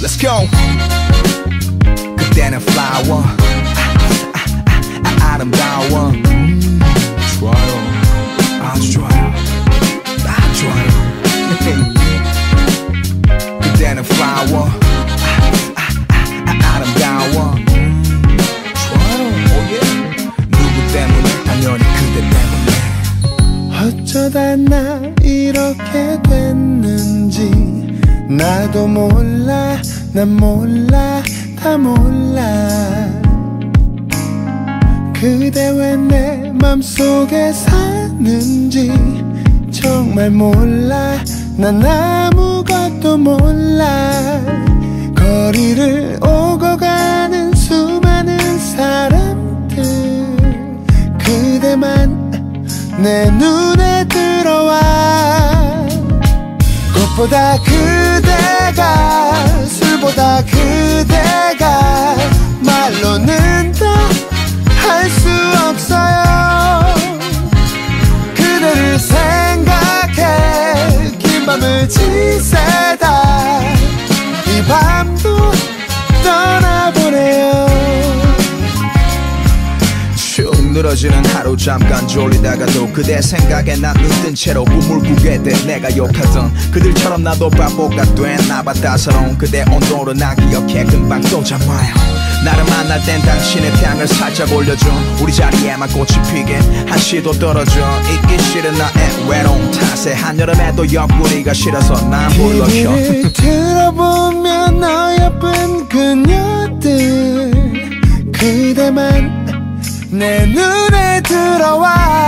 Let's go. 그때는 flower. 아, 아, 아, 아름다워 음, 좋아요 아주 좋아요 아 좋아요 그때는 flower. 아, 아, 아, 아름다워 음, 좋아요 oh yeah. 누구 때문에 당연히 그대 때문에 어쩌다 나 이렇게 됐는지 나도 몰라 난 몰라 다 몰라. 그대 왜 내 맘속에 사는지 정말 몰라. 난 아무것도 몰라. 거리를 오고 가는 수많은 사람들 그대만 내 눈에 들어와. 꽃보다 그대가 술보다 그대가 말로는 다 할 수 없어요. 그대를 생각해 긴 밤을 지새다. 이 밤도 축 늘어지는 하루 잠깐 졸리다가도 그대 생각에 난 눈뜬 채로 꿈을 꾸게 돼. 내가 욕하던 그들처럼 나도 바보가 됐나봐 따사로운 그대 온도를 나 기억해. 금방 또 잠와요. 나를 만날 땐 당신의 향을 살짝 올려줘. 우리 자리에만 꽃이 피긴 한시도 떨어져. 있기 싫은 나의 외로움 탓에 한여름에도 옆구리가 싫어서 난 불러켜. 얘기를 들어보면 어여쁜 그녀들 그대만 내 눈에 들어와